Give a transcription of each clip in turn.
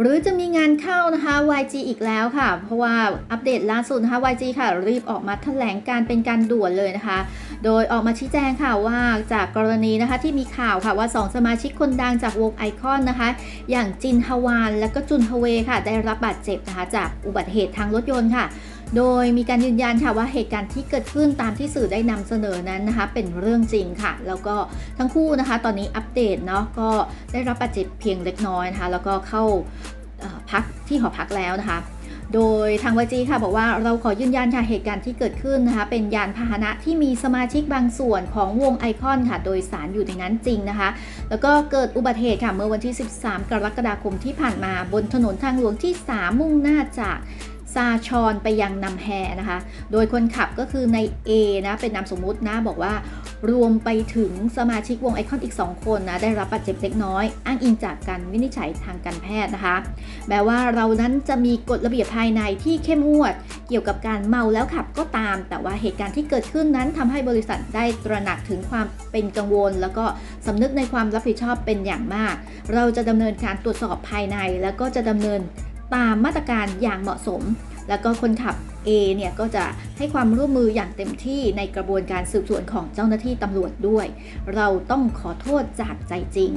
หรือจะมีงานเข้านะคะ YG อีกแล้วค่ะ เพราะว่าอัปเดตล่าสุดนะคะ YG ค่ะ รีบออกมาแถลงการเป็นการด่วนเลยนะคะ โดยออกมาชี้แจงค่ะว่าจากกรณีนะคะที่มีข่าวค่ะว่า 2 สมาชิกคนดังจากวงไอคอนนะคะ อย่างจินฮวานและก็จุนฮเวค่ะ ได้รับบาดเจ็บนะคะ จากอุบัติเหตุทางรถยนต์ค่ะ โดยมีการยืนยันค่ะว่าเหตุการณ์ที่เกิดขึ้นตามที่สื่อได้นำเสนอนั้นนะคะ เป็นเรื่องจริงค่ะ แล้วก็ทั้งคู่นะคะ ตอนนี้อัปเดตเนาะก็ได้รับบาดเจ็บเพียงเล็กน้อยนะคะ แล้วก็เข้าพักที่หอพักแล้วนะคะโดยทางวจีค่ะบอกว่าเราขอยืนยันค่ะเหตุการณ์ที่เกิดขึ้นนะคะ เป็นยานพาหนะที่มีสมาชิกบางส่วนของวงไอคอนค่ะ โดยสารอยู่ในนั้นจริงนะคะ แล้วก็เกิดอุบัติเหตุค่ะเมื่อวันที่ 13 กรกฎาคมที่ผ่านมาบนถนนทางหลวงที่ 3 มุ่งหน้าจาก ซาชอนไปยังนำแฮนะคะ โดยคนขับก็คือใน A นะเป็นนามสมมุตินะบอกว่ารวมไปถึงสมาชิกวงไอคอนอีก 2 คนนะได้รับบาดเจ็บเล็กน้อย อ้างอิงจากการวินิจฉัยทางการแพทย์นะคะ แม้ว่าเรานั้นจะมีกฎระเบียบภายในที่เข้มงวด เกี่ยวกับการเมาแล้วขับก็ตาม แต่ว่าเหตุการณ์ที่เกิดขึ้นนั้นทำให้บริษัทได้ตระหนักถึงความเป็นกังวล แล้วก็สำนึกในความรับผิดชอบเป็นอย่างมาก เราจะดำเนินการตรวจสอบภายใน แล้วก็จะดำเนินตามมาตรการอย่างเหมาะสม แล้วก็คนขับ A เนี่ยก็จะให้ความร่วมมืออย่างเต็มที่ในกระบวนการสืบสวนของเจ้าหน้าที่ตำรวจด้วย เราต้องขอโทษจากใจจริง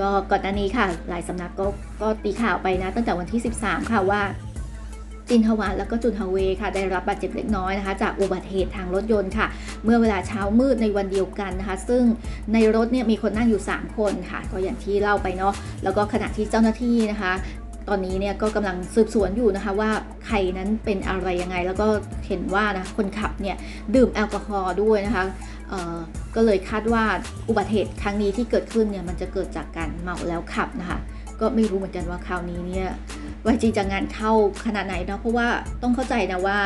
ก็ก่อนหน้านี้ค่ะ หลายสำนักก็ก็ตีข่าวไปนะ ตั้งแต่วันที่ 13 ค่ะว่า จินฮวานแล้วก็จุนฮาเวค่ะ ได้รับบาดเจ็บเล็กน้อยนะคะ จากอุบัติเหตุทางรถยนต์ค่ะ เมื่อเวลาเช้ามืดในวันเดียวกันนะคะ ซึ่งในรถเนี่ยมีคนนั่งอยู่ 3 คนค่ะ ก็อย่างที่เล่าไปเนาะแล้วก็ขณะที่เจ้าหน้าที่นะคะ ตอนนี้เนี่ยก็กำลังสืบสวนอยู่นะคะว่าใครนั้นเป็นอะไรยังไง แล้วก็เห็นว่านะคนขับเนี่ยดื่มแอลกอฮอล์ด้วยนะคะก็เลยคาดว่าอุบัติเหตุครั้งนี้ที่เกิดขึ้นเนี่ยมันจะเกิดจากการเมาแล้วขับนะคะก็ไม่รู้เหมือนกันว่าคราวนี้เนี่ย ว่าจริงจะงานเข้าขนาดไหนเนาะเพราะว่าต้องเข้าใจนะว่า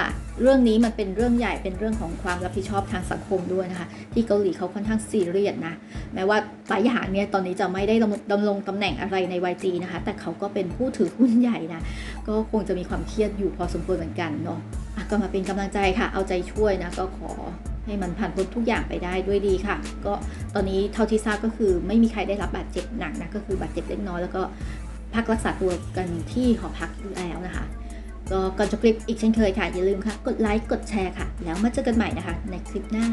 เรื่องนี้มันเป็นเรื่องใหญ่เป็นเรื่องของความรับผิดชอบทางสังคมด้วยนะคะ ที่เกาหลีเขาค่อนข้างซีเรียสนะแม้ว่าปายหานเนี่ยตอนนี้จะไม่ได้ดำรงตำแหน่งอะไรใน YG นะคะ แต่เขาก็เป็นผู้ถือหุ้นใหญ่นะก็คงจะมีความเครียดอยู่พอสมควรเหมือนกันเนาะะก็มาเป็นกำลังใจค่ะ เอาใจช่วยนะก็ขอให้มันผ่านพ้นทุกอย่างไปได้ด้วยดีค่ะ ก็ตอนนี้เท่าที่ทราบก็คือไม่มีใครได้รับบาดเจ็บหนักนะก็คือบาดเจ็บเล็กน้อยแล้วก็ พักรักษาตัวกันที่หอพักอีแล้วนะคะ ก็ก่อนจบคลิปอีกเช่นเคยค่ะ อย่าลืมค่ะ กดไลค์ กดแชร์ค่ะ แล้วมาเจอกันใหม่นะคะ ในคลิปหน้า